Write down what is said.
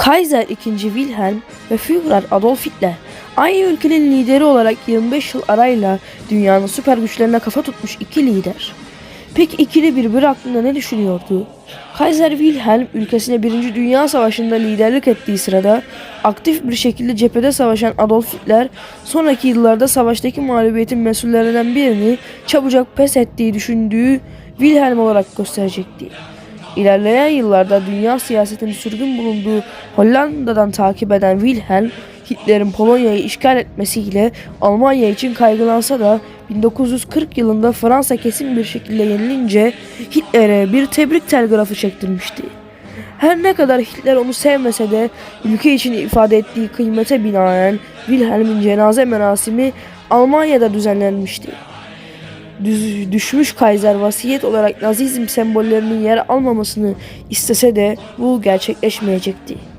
Kaiser II. Wilhelm ve Führer Adolf Hitler aynı ülkenin lideri olarak 25 yıl arayla dünyanın süper güçlerine kafa tutmuş iki lider. Peki ikili birbiri hakkında ne düşünüyordu? Kaiser Wilhelm ülkesine 1. Dünya Savaşı'nda liderlik ettiği sırada aktif bir şekilde cephede savaşan Adolf Hitler sonraki yıllarda savaştaki mağlubiyetin mesullerinden birini çabucak pes ettiği düşündüğü Wilhelm olarak gösterecekti. İlerleyen yıllarda dünya siyasetinin sürgün bulunduğu Hollanda'dan takip eden Wilhelm, Hitler'in Polonya'yı işgal etmesiyle Almanya için kaygılansa da 1940 yılında Fransa kesin bir şekilde yenilince Hitler'e bir tebrik telgrafı çektirmişti. Her ne kadar Hitler onu sevmese de ülke için ifade ettiği kıymete binaen Wilhelm'in cenaze merasimi Almanya'da düzenlenmişti. Düz, düşmüş Kaiser vasiyet olarak Nazizm sembollerinin yer almamasını istese de bu gerçekleşmeyecekti.